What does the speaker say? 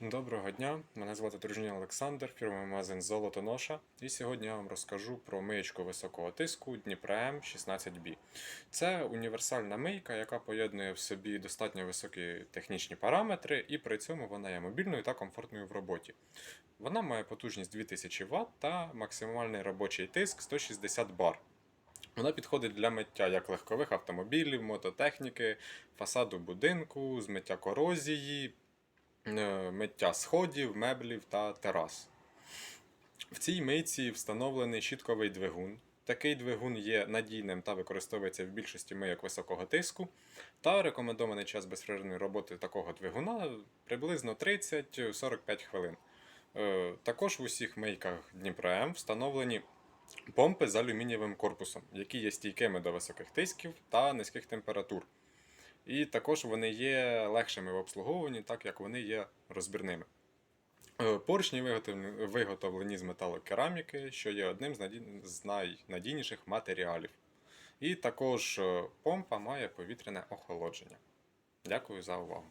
Доброго дня, мене звати Дружній Олександр, фірма магазин Золотоноша. І сьогодні я вам розкажу про миєчку високого тиску Дніпрем 16B. Це універсальна мийка, яка поєднує в собі достатньо високі технічні параметри, і при цьому вона є мобільною та комфортною в роботі. Вона має потужність 2000 Вт та максимальний робочий тиск 160 бар. Вона підходить для миття як легкових автомобілів, мототехніки, фасаду будинку, змиття корозії, миття сходів, меблів та терас. В цій мийці встановлений щітковий двигун. Такий двигун є надійним та використовується в більшості мийок високого тиску. Та рекомендований час безперервної роботи такого двигуна приблизно 30-45 хвилин. Е, Також в усіх мийках Дніпро-М встановлені помпи з алюмінієвим корпусом, які є стійкими до високих тисків та низьких температур. І також вони є легшими в обслуговуванні, так як вони є розбірними. Поручні Поршні виготовлені, виготовлені з металокераміки, що є одним з, найнадійніших матеріалів. І також е, помпа має повітряне охолодження. Дякую за увагу.